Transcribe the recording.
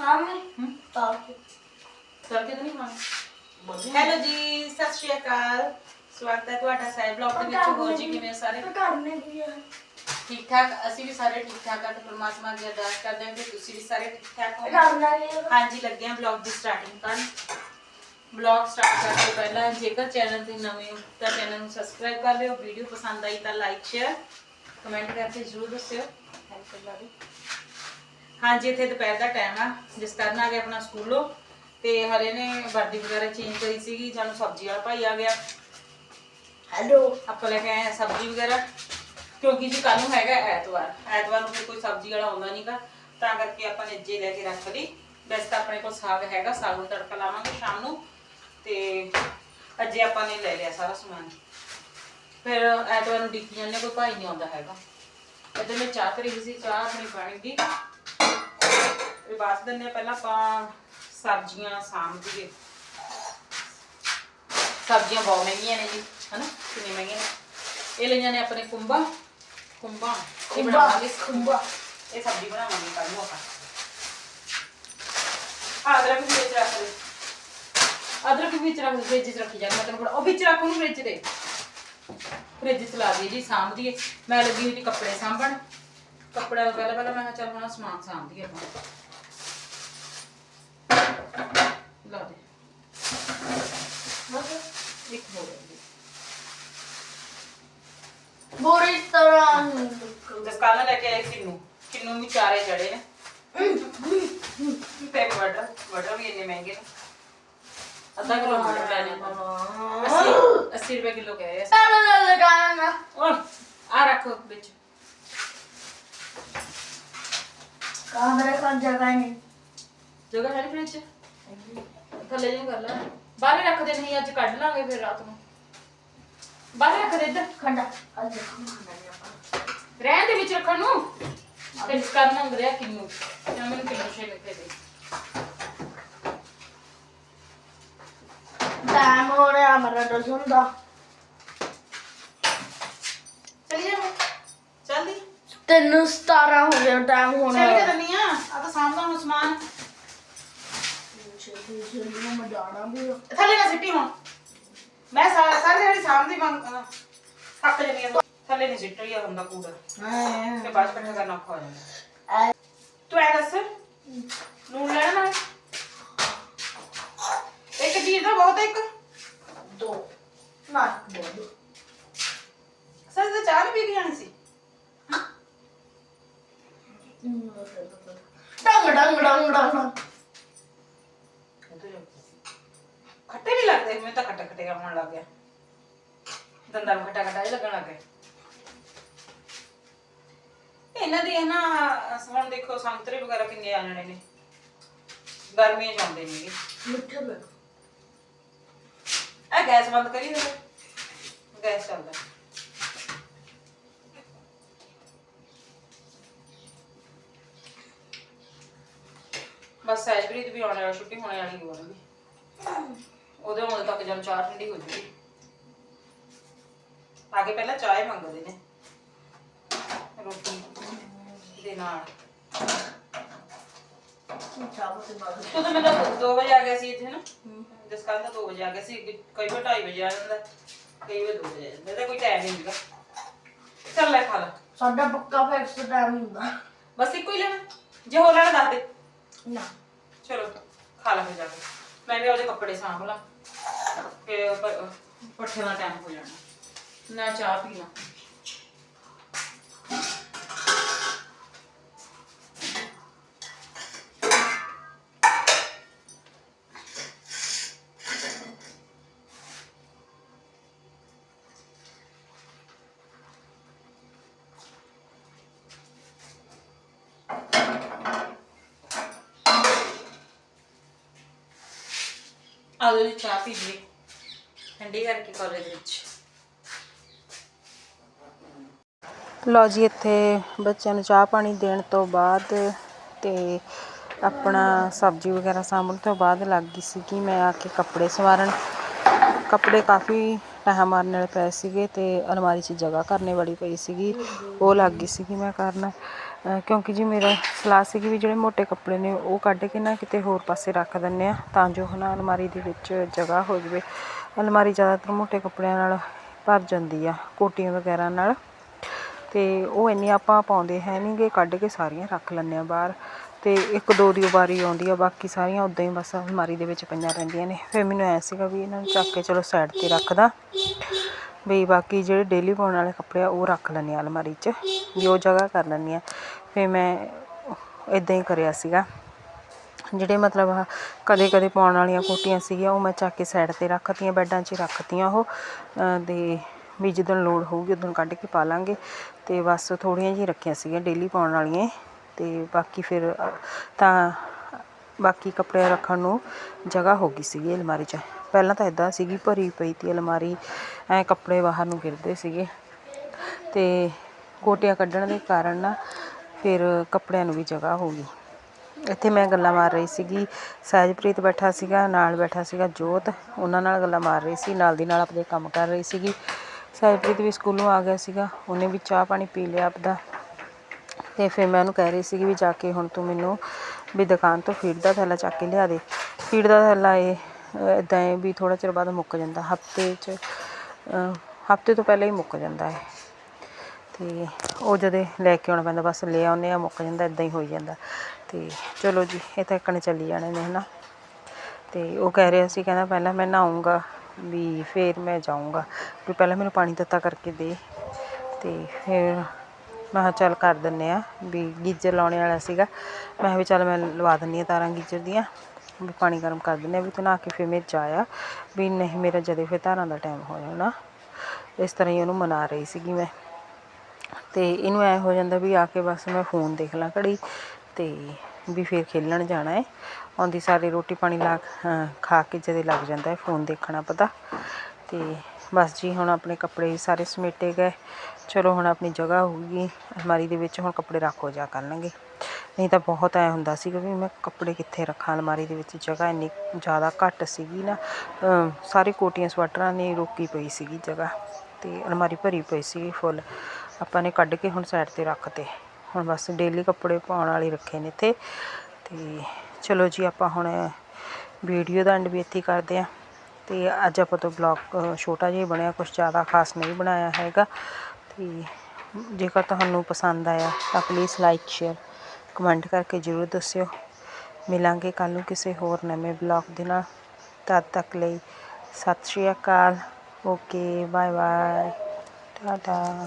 ਹਾਂ ਮੈਂ ਹੂੰ ਤਾਂ ਤੜਕੇ ਤਾਂ ਨਹੀਂ ਖਾਣਾ ਹੈਲੋ ਜੀ ਸਤਿ ਸ਼੍ਰੀ ਅਕਾਲ ਸਵਾਗਤ ਹੈ ਤੁਹਾਡਾ ਸਾਈਡ ਬਲੌਗ ਦੇ ਵਿੱਚ। ਹੋਰ ਜੀ ਕਿਵੇਂ ਸਾਰੇ? ਕਰਨੇ ਦੀ ਹੈ। ਠੀਕ ਠਾਕ ਅਸੀਂ ਵੀ ਸਾਰੇ ਠੀਕ ਠਾਕ ਆ ਤੇ ਪ੍ਰਮਾਤਮਾ ਦੀ ਅਰਦਾਸ ਕਰਦੇ ਹਾਂ ਕਿ ਤੁਸੀਂ ਵੀ ਸਾਰੇ ਠੀਕ ਠਾਕ ਹੋਵੋ ਕਰਨਾ ਦੀ ਹੈ। ਹਾਂਜੀ ਲੱਗੇ ਹਾਂ ਬਲੌਗ ਦੀ ਸਟਾਰਟਿੰਗ ਕਰਨ। ਬਲੌਗ ਸਟਾਰਟ ਕਰਨ ਤੋਂ ਪਹਿਲਾਂ ਜੇਕਰ ਚੈਨਲ ਤੇ ਨਵੇਂ ਹੋ ਤਾਂ ਚੈਨਲ ਨੂੰ ਸਬਸਕ੍ਰਾਈਬ ਕਰ ਲਿਓ। ਵੀਡੀਓ ਪਸੰਦ ਆਈ ਤਾਂ ਲਾਈਕ ਸ਼ੇਅਰ ਕਮੈਂਟ ਕਰਕੇ ਜ਼ਰੂਰ ਦੱਸਿਓ। ਹੈਲਪ ਕਰ ਲਾਂਗੇ ਹਾਂਜੀ ਇੱਥੇ ਦੁਪਹਿਰ ਦਾ ਟਾਈਮ ਆ। ਜਿਸ ਕਾਰਨ ਆ ਗਿਆ ਆਪਣਾ ਸਕੂਲੋਂ ਤੇ ਹਰੇ ਨੇ ਵਰਦੀ ਵਗੈਰਾ ਚੇਂਜ ਕਰੀ ਸੀਗੀ ਸਾਨੂੰ ਸਬਜ਼ੀ ਵਾਲਾ ਭਾਈ ਆ ਗਿਆ। ਹੈਲੋ ਆਪਾਂ ਲੈ ਕੇ ਆਏ ਸਬਜ਼ੀ ਵਗੈਰਾ। ਕਿਉਂਕਿ ਜੀ ਕੱਲ ਨੂੰ ਹੈਗਾ ਐਤਵਾਰ। ਐਤਵਾਰ ਨੂੰ ਫਿਰ ਕੋਈ ਸਬਜ਼ੀ ਵਾਲਾ ਆਉਂਦਾ ਨਹੀਂਗਾ ਤਾਂ ਕਰਕੇ ਆਪਾਂ ਨੇ ਜੇ ਲੈ ਕੇ ਰੱਖ ਲਈ। ਵੈਸੇ ਤਾਂ ਆਪਣੇ ਕੋਲ ਸਾਗ ਹੈਗਾ ਸਾਗ ਨੂੰ ਤੜਕਾ ਲਾਵਾਂਗੇ ਸ਼ਾਮ ਨੂੰ। ਤੇ ਅੱਜੇ ਆਪਾਂ ਨੇ ਲੈ ਲਿਆ ਸਾਰਾ ਸਮਾਨ। ਫਿਰ ਐਤਵਾਰ ਨੂੰ ਡਿੱਕੀ ਜਾਂਦੇ ਕੋਈ ਭਾਈ ਨਹੀਂ ਆਉਂਦਾ ਹੈਗਾ। ਇੱਧਰ ਮੈਂ ਚਾਹ ਕਰੀ ਸੀ ਚਾਹ ਆਪਣੀ ਬਣ ਗਈ। ਬਾਤ ਦਿੰਦੇ ਹਾਂ, ਪਹਿਲਾਂ ਆਪਾਂ ਸਬਜ਼ੀਆਂ ਸਾਂਭ ਦਈਏ ਸਬਜ਼ੀਆਂ ਬਹੁਤ ਮਹਿੰਗੀਆਂ ਨੇ ਜੀ ਹਨਾ? ਕਿੰਨੀ ਮਹਿੰਗੀਆਂ ਨੇ? ਇਹ ਲਈਆਂ ਨੇ ਆਪਣੇ ਕੁੰਬਾ ਕੁੰਬਾ ਇਹ ਕੁੰਬਾ ਬਣਾਵਾਂਗੇ ਕੁੰਬਾ ਇਹ ਸਬਜ਼ੀ ਬਣਾਵਾਂਗੇ ਕੱਲ ਨੂੰ ਆਪਾਂ। ਅਦਰਕ ਵੀ ਵਿੱਚ ਰੱਖ ਦੇ ਅਦਰਕ ਵੀ ਵਿੱਚ ਰੱਖ ਦੇ ਫ੍ਰਿਜ 'ਚ ਰੱਖੀ ਜਾਂਦੀ ਮੈਂ ਤੈਨੂੰ ਬੜਾ ਉਹ ਵਿੱਚ ਰੱਖ ਉਹਨੂੰ ਫ੍ਰਿਜ ਦੇ ਫ੍ਰਿਜ 'ਚ ਲਾ ਦਈਏ ਜੀ ਸਾਂਭ ਦਈਏ ਮੈਂ ਲੱਗੀ ਹੋਈ ਕੱਪੜੇ ਸਾਂਭਣ। ਕੱਪੜਿਆਂ ਨੂੰ ਪਹਿਲਾਂ ਪਹਿਲਾਂ ਮੈਂ ਕਿਹਾ ਚੱਲ ਹੁਣ ਸਮਾਨ ਸਾਂਭ ਦਈਏ ਆਪਾਂ ਲਾ ਦੇ ਇੱਕ ਹੋ ਗਿਆ ਜੀ ਬੁਰੀ ਤਰ੍ਹਾਂ ਜਿਸ ਕੱਲ ਲੈ ਕੇ ਆਏ ਕਿੰਨੂ ਕਿੰਨੂ ਵੀ ਚਾਰੇ ਜੜੇ ਨੇ। ਤੇ ਬਟਰ ਬਟਰ ਵੀ ਇੰਨੇ ਮਹਿੰਗੇ ਨੇ। ਅੱਧਾ ਕਿਲੋ ਬਟਰ ਲੈਣੇ ਆਪਾਂ 80 80 ਰੁਪਏ ਕਿਲੋ ਕਹਿ ਰਹੇ ਸੀ। ਤਾਂ ਲਗਾਣਾ ਓਏ ਆ ਰੱਖੋ ਵਿੱਚ। ਕਾਮਰੇ ਖਾਨ ਜਗ੍ਹਾ ਨਹੀਂ। ਜਗ੍ਹਾ ਹੈ ਫ੍ਰਿਜ ਥੱਲੇ ਜਿਹਾ ਕਰ ਲੈ ਬਾਹਰ ਹੀ ਰੱਖ ਦੇ ਨਹੀਂ ਅੱਜ ਕੱਢ ਲਾਂਗੇ ਫਿਰ ਰਾਤ ਨੂੰ। ਬਾਹਰ ਰੱਖ ਦੇ ਇੱਧਰ। ਖੰਡਾ। ਅੱਜ ਖਾਣਾ ਨਹੀਂ ਆਪਾਂ। ਰਹਿਣ ਦੇ ਵਿੱਚ ਰੱਖਣ ਨੂੰ। ਜਾਂ ਮੈਨੂੰ ਕਿਲੋ ਛੇ ਲਿਖੇ ਦੇ। ਟਾਈਮ ਹੋ ਰਿਹਾ ਮੇਰਾ ਦਸਨ ਦਾ। ਚਲੀ ਜਾ ਚੱਲਦੀ। ਤੈਨੂੰ 17 ਹੋ ਗਿਆ ਟਾਈਮ ਹੋਣਾ ਚੱਲ ਕੇ ਦਨੀ ਆ। ਆ ਤਾਂ ਸਾਹਮਣਾ ਨੂੰ ਸਮਾਨ। ਜਾਣਾ। ਥੱਲੇ ਨਾ ਸਿੱਟੀ ਹੁਣ। ਮੈਂ ਸਾ- ਸਾਰੀ ਜਿਹੜੀ ਸਾਹਮਣੇ ਮੰਗ ਥੱਕ ਜੰਨੀ ਆ। ਥੱਲੇ ਨਹੀਂ ਸਿੱਟ ਰਹੀ ਹੁੰਦਾ ਕੂੜਾ। ਤੇ ਬਾਅਦ ਚ ਇਕੱਠਾ ਕਰਨਾ ਔਖਾ ਹੋ ਜਾਂਦਾ। ਤੂੰ ਐ ਦੱਸ ਲੂਣ ਲੈਣਾ ਨਾਲ? ਇੱਕ ਚੀਜ਼ ਦਾ ਬਹੁਤ ਇੱਕ? ਦੋ। ਨਾ ਦੋ ਦੋ। ਸਰ ਤੇ ਚਾਹ ਨੀ ਪੀ ਕੇ ਜਾਣੀ ਸੀ। ਡੰਗ ਡੰਗ ਡੰਗ ਡੰਗ। ਖੱਟੇ ਨਹੀਂ ਲੱਗਦੇ? ਮੈਨੂੰ ਤਾਂ ਖੱਟੇ ਖੱਟੇ ਹੋਣ ਲੱਗ ਗਿਆ। ਦੰਦਾਂ ਨੂੰ ਖੱਟਾ ਖੱਟਾ ਜਿਹਾ ਲੱਗਣ ਲੱਗ ਗਿਆ। ਇਹਨਾਂ ਦੀ ਨਾ ਹੁਣ ਦੇਖੋ ਸੰਤਰੇ ਵਗੈਰਾ ਕਿੰਨੇ ਆ ਜਾਣੇ ਨੇ। ਗਰਮੀਆਂ ਆਉਂਦੇ ਨੇਗੇ। ਮਿੱਠੇ ਬੇ ਆ ਗੈਸ ਬੰਦ ਕਰੀ ਦੇ ਗੈਸ ਚੱਲਦਾ। ਬਸ ਸੈਜਬਰੀਤ ਵੀ ਆਉਣੇ ਵਾਲੀ ਛੁੱਟੀ ਹੋਣੇ ਵਾਲੀ ਹੋ ਰਹੀ ਉਹਦੇ ਹੋਣ ਤੱਕ ਜਦ ਚਾਹ ਠੰਡੀ ਹੋ ਜੂਗੀ। ਆਗੇ ਪਹਿਲਾਂ ਚਾਹ ਮੰਗਦੇ ਨੇ। ਰੋਟੀ ਦੇ ਨਾਲ। ਚਾਹ ਤੇ ਬਾਅਦ ਤੂੰ ਤਾਂ ਮੈਨੂੰ 2 ਵਜੇ ਆ ਗਿਆ ਸੀ ਇੱਥੇ ਨਾ ਜਿਸ ਕੱਲ ਤਾਂ 2 ਵਜੇ ਆ ਗਿਆ ਸੀ ਕਈ ਵਾਰ 2:30 ਵਜੇ ਆ ਜਾਂਦਾ ਕਈ ਵਾਰ 2 ਵਜੇ ਆ ਜਾਂਦਾ ਇਹਦਾ ਕੋਈ ਟਾਈਮ ਨਹੀਂ ਹੁੰਦਾ ਚੱਲ ਲੈ ਖਾ ਲੈ। ਸਾਡਾ ਪੱਕਾ ਫਿਕਸ ਟਾਈਮ ਹੁੰਦਾ। ਬਸ ਇੱਕੋ ਹੀ ਲੈਣਾ ਜੇ ਹੋਰ ਲੈਣਾ ਦੱਸ ਦੇ। ਨਾ। ਚਲੋ ਖਾ ਲਾ ਫਿਰ ਜਾ ਕੇ। ਮੈਂ ਵੀ ਉਹਦੇ ਕੱਪੜੇ ਸਾਂਭ ਲਾਂ। ਫਿਰ ਪ- ਪੱਠੇ ਦਾ ਟਾਈਮ ਹੋ ਜਾਣਾ। ਨਾ ਚਾਹ ਪੀਣਾ ਆਲੂ ਦੀ ਚਾਹ ਪੀ ਲਈ। ਠੰਡੀ ਕਰਕੇ ਕਾਲਜ ਵਿੱਚ। ਲੋ ਜੀ, ਇੱਥੇ ਬੱਚਿਆਂ ਨੂੰ ਚਾਹ ਪਾਣੀ ਦੇਣ ਤੋਂ ਬਾਅਦ ਤੇ ਆਪਣਾ ਸਬਜ਼ੀ ਵਗੈਰਾ ਸਾਂਭਣ ਤੋਂ ਬਾਅਦ ਲੱਗ ਗਈ ਸੀ ਕਿ ਮੈਂ ਆ ਕੇ ਕੱਪੜੇ ਸਵਾਰਨ। ਕੱਪੜੇ ਕਾਫੀ ਟਾਈਮ ਮਾਰਨ ਵਾਲੇ ਪਏ ਸੀਗੇ ਤੇ ਅਲਮਾਰੀ 'ਚ ਜਗ੍ਹਾ ਕਰਨੇ ਵਾਲੀ ਪਈ ਸੀਗੀ। ਉਹ ਲੱਗ ਗਈ ਸੀ ਕਿ ਮੈਂ ਕਰਨ। ਕਿਉਂਕਿ ਜੀ ਮੇਰਾ ਸਲਾਹ ਸੀਗੀ ਵੀ ਜਿਹੜੇ ਮੋਟੇ ਕੱਪੜੇ ਨੇ ਉਹ ਕੱਢ ਕੇ ਨਾ ਕਿਤੇ ਹੋਰ ਪਾਸੇ ਰੱਖ ਦਿੰਦੇ ਹਾਂ, ਤਾਂ ਜੋ ਹੈ ਨਾ ਅਲਮਾਰੀ ਦੇ ਵਿੱਚ ਜਗ੍ਹਾ ਹੋ ਜਾਵੇ। ਅਲਮਾਰੀ ਜ਼ਿਆਦਾਤਰ ਮੋਟੇ ਕੱਪੜਿਆਂ ਨਾਲ ਭਰ ਜਾਂਦੀ ਆ, ਕੋਟੀਆਂ ਵਗੈਰਾ ਨਾਲ। ਅਤੇ ਉਹ ਇੰਨੀਆਂ ਆਪਾਂ ਪਾਉਂਦੇ ਹੈ ਨਹੀਂ ਗੇ, ਕੱਢ ਕੇ ਸਾਰੀਆਂ ਰੱਖ ਲੈਂਦੇ ਹਾਂ ਬਾਹਰ। ਅਤੇ ਇੱਕ ਦੋ ਦੀ ਵਾਰੀ ਆਉਂਦੀ ਆ, ਬਾਕੀ ਸਾਰੀਆਂ ਉਦਾਂ ਹੀ ਬਸ ਅਲਮਾਰੀ ਦੇ ਵਿੱਚ ਪਈਆਂ ਰਹਿੰਦੀਆਂ ਨੇ। ਫਿਰ ਮੈਨੂੰ ਐਂ ਸੀਗਾ ਵੀ ਇਹਨਾਂ ਨੂੰ ਚੱਕ ਕੇ ਚਲੋ ਸਾਈਡ 'ਤੇ ਰੱਖਦਾ ਵੀ ਬਾਕੀ ਜਿਹੜੇ ਡੇਲੀ ਪਾਉਣ ਵਾਲੇ ਕੱਪੜੇ ਆ, ਉਹ ਰੱਖ ਲੈਂਦੀ ਹਾਂ ਅਲਮਾਰੀ 'ਚ। ਵੀ ਉਹ ਜਗ੍ਹਾ ਕਰ ਲੈਂਦੀ ਹਾਂ। ਫਿਰ ਮੈਂ ਇੱਦਾਂ ਹੀ ਕਰਿਆ ਸੀਗਾ। ਜਿਹੜੇ ਮਤਲਬ ਆਹ ਕਦੇ ਕਦੇ ਪਾਉਣ ਵਾਲੀਆਂ ਕੋਟੀਆਂ ਸੀਗੀਆਂ, ਉਹ ਮੈਂ ਚੱਕ ਕੇ ਸਾਈਡ ਤੇ ਰੱਖਤੀਆਂ, ਬੈੱਡਾਂ 'ਚ ਹੀ ਰੱਖਤੀਆਂ ਉਹ। ਅਹ ਵੀ ਜਿੱਦਣ ਲੋੜ ਹੋਊਗੀ, ਉਦੋਂ ਕੱਢ ਕੇ ਪਾ ਲਾਂਗੇ। ਅਤੇ ਬਸ ਥੋੜ੍ਹੀਆਂ ਜਿਹੀਆਂ ਰੱਖੀਆਂ ਸੀਗੀਆਂ ਡੇਲੀ ਪਾਉਣ ਵਾਲੀਆਂ। ਅਤੇ ਬਾਕੀ ਫਿਰ ਤਾਂ ਬਾਕੀ ਕੱਪੜੇ ਰੱਖਣ ਨੂੰ ਜਗ੍ਹਾ ਹੋ ਗਈ ਸੀਗੀ ਅਲਮਾਰੀ 'ਚ। ਪਹਿਲਾਂ ਤਾਂ ਇੱਦਾਂ ਸੀਗੀ, ਭਰੀ ਪਈ ਤੀ ਅਲਮਾਰੀ। ਐਂ ਕੱਪੜੇ ਬਾਹਰ ਨੂੰ ਗਿਰਦੇ ਸੀਗੇ। ਅਤੇ ਗੋਟੀਆਂ ਕੱਢਣ ਦੇ ਕਾਰਨ ਨਾ ਫਿਰ ਕੱਪੜਿਆਂ ਨੂੰ ਵੀ ਜਗ੍ਹਾ ਹੋ ਗਈ। ਇੱਥੇ ਮੈਂ ਗੱਲਾਂ ਮਾਰ ਰਹੀ ਸੀਗੀ, ਸਹਿਜਪ੍ਰੀਤ ਬੈਠਾ ਸੀਗਾ, ਨਾਲ ਬੈਠਾ ਸੀਗਾ ਜੋਤ। ਉਹਨਾਂ ਨਾਲ ਗੱਲਾਂ ਮਾਰ ਰਹੀ ਸੀ, ਨਾਲ ਦੀ ਨਾਲ ਆਪਣੇ ਕੰਮ ਕਰ ਰਹੀ ਸੀਗੀ। ਸਹਿਜਪ੍ਰੀਤ ਵੀ ਸਕੂਲੋਂ ਆ ਗਿਆ ਸੀਗਾ, ਉਹਨੇ ਵੀ ਚਾਹ ਪਾਣੀ ਪੀ ਲਿਆ ਆਪਦਾ। ਤੇ ਫਿਰ ਮੈਂ ਉਹਨੂੰ ਕਹਿ ਰਹੀ ਸੀਗੀ ਵੀ ਜਾ ਕੇ ਹੁਣ ਤੂੰ ਮੈਨੂੰ ਵੀ ਦੁਕਾਨ ਤੋਂ ਫੀਡ ਦਾ ਥੈਲਾ ਚੱਕ ਕੇ ਲਿਆ ਦੇ। ਫੀਡ ਦਾ ਥੈਲਾ ਇਹ ਇੱਦਾਂ ਹੈ ਵੀ ਥੋੜ੍ਹਾ ਚਿਰ ਬਾਅਦ ਮੁੱਕ ਜਾਂਦਾ। ਹਫ਼ਤੇ 'ਚ ਹਫ਼ਤੇ ਤੋਂ ਪਹਿਲਾਂ ਹੀ ਮੁੱਕ ਜਾਂਦਾ ਹੈ ਅਤੇ ਉਹ ਜਦੋਂ ਲੈ ਕੇ ਆਉਣਾ ਪੈਂਦਾ, ਬਸ ਲੈ ਆਉਂਦੇ ਹਾਂ ਮੁੱਕ ਜਾਂਦਾ ਇੱਦਾਂ ਹੀ ਹੋਈ ਜਾਂਦਾ। ਅਤੇ ਚਲੋ ਜੀ, ਇਹ ਤਾਂ ਇੱਕਣ ਚੱਲੀ ਜਾਣੇ ਨੇ ਹੈ ਨਾ ਅਤੇ ਉਹ ਕਹਿ ਰਿਹਾ ਸੀ, ਕਹਿੰਦਾ ਪਹਿਲਾਂ ਮੈਂ ਨਹਾਉਂਗਾ ਵੀ ਫਿਰ ਮੈਂ ਜਾਊਂਗਾ, ਵੀ ਪਹਿਲਾਂ ਮੈਨੂੰ ਪਾਣੀ ਦਿੱਤਾ ਕਰਕੇ ਦੇ। ਅਤੇ ਫਿਰ ਮੈਂ ਕਿਹਾ ਚੱਲ ਕਰ ਦਿੰਨੇ ਆ ਵੀ ਗੀਜ਼ਰ ਲਾਉਣੇ ਵਾਲਾ ਸੀਗਾ। ਮੈਂ ਕਿਹਾ ਵੀ ਚੱਲ ਮੈਂ ਲਵਾ ਦਿੰਨੀ ਆ ਤਾਰਾਂ ਗੀਜ਼ਰ ਦੀਆਂ। ਵੀ ਪਾਣੀ ਗਰਮ ਕਰ ਦਿੰਨੇ ਆ ਵੀ ਤੂੰ ਨਹਾ ਕੇ ਫਿਰ ਮੇਰੇ ਜਾਇਆ ਵੀ ਨਹੀਂ ਮੇਰਾ ਜਦੇ ਫਿਰ ਤਾਰਾਂ ਦਾ ਟਾਈਮ ਹੋ ਜਾਣਾ। ਇਸ ਤਰ੍ਹਾਂ ਹੀ ਉਹਨੂੰ ਮਨਾ ਰਹੀ ਸੀਗੀ ਮੈਂ। ਤੇ ਇਹਨੂੰ ਐ ਹੋ ਜਾਂਦਾ ਵੀ ਆ ਕੇ ਬਸ ਮੈਂ ਫੋਨ ਦੇਖ ਲਾਂ ਘੜੀ ਤੇ ਵੀ ਫਿਰ ਖੇਲਣ ਜਾਣਾ ਹੈ ਆਉਂਦੀ ਸਾਰੀ ਰੋਟੀ ਪਾਣੀ ਲਾ ਖਾ ਕੇ ਜਦੇ ਲੱਗ ਜਾਂਦਾ ਹੈ ਫੋਨ ਦੇਖਣਾ ਪਤਾ। ਤੇ ਬਸ ਜੀ, ਹੁਣ ਆਪਣੇ ਕੱਪੜੇ ਸਾਰੇ ਸਮੇਟੇ ਗਏ। ਚਲੋ ਹੁਣ ਆਪਣੀ ਜਗ੍ਹਾ ਹੋਊਗੀ, ਅਲਮਾਰੀ ਦੇ ਵਿੱਚ ਹੁਣ ਕੱਪੜੇ ਰੱਖੋ ਜਾ ਕਰਨਗੇ ਨਹੀਂ ਤਾਂ ਬਹੁਤ ਐ ਹੁੰਦਾ ਸੀਗਾ ਵੀ ਮੈਂ ਕੱਪੜੇ ਕਿੱਥੇ ਰੱਖਾਂ, ਅਲਮਾਰੀ ਦੇ ਵਿੱਚ ਜਗ੍ਹਾ ਇੰਨੀ ਜ਼ਿਆਦਾ ਘੱਟ ਸੀਗੀ ਨਾ। ਸਾਰੇ ਕੋਟੀਆਂ, ਸਵੈਟਰਾਂ ਨੇ ਰੋਕੀ ਪਈ ਸੀਗੀ ਜਗ੍ਹਾ ਅਤੇ ਅਲਮਾਰੀ ਭਰੀ ਪਈ ਸੀਗੀ ਫੁੱਲ। ਆਪਾਂ ਨੇ ਕੱਢ ਕੇ ਹੁਣ ਸਾਈਡ ਤੇ ਰੱਖਤੇ। ਹੁਣ ਬਸ ਡੇਲੀ ਕੱਪੜੇ ਪਾਉਣ ਵਾਲੇ ਰੱਖੇ ਨੇ ਇੱਥੇ। ਅਤੇ ਚਲੋ ਜੀ, ਆਪਾਂ ਹੁਣ ਵੀਡੀਓ ਦਾ ਐਂਡ ਵੀ ਇੱਥੇ ਕਰਦੇ ਹਾਂ ਅਤੇ ਅੱਜ ਆਪਾਂ ਤੋਂ ਬਲੌਗ ਛੋਟਾ ਜਿਹਾ ਬਣਿਆ, ਕੁਛ ਜ਼ਿਆਦਾ ਖਾਸ ਨਹੀਂ ਬਣਾਇਆ ਹੈਗਾ। ਅਤੇ ਜੇਕਰ ਤੁਹਾਨੂੰ ਪਸੰਦ ਆਇਆ, ਤਾਂ ਪਲੀਜ਼ ਲਾਈਕ ਸ਼ੇਅਰ ਕਮੈਂਟ ਕਰਕੇ ਜ਼ਰੂਰ ਦੱਸਿਓ। ਮਿਲਾਂਗੇ ਕੱਲ੍ਹ ਨੂੰ ਕਿਸੇ ਹੋਰ ਨਵੇਂ ਬਲੌਗ ਦੇ ਨਾਲ। ਤਦ ਤੱਕ ਲਈ ਸਤਿ ਸ਼੍ਰੀ ਅਕਾਲ। Okay bye bye Tata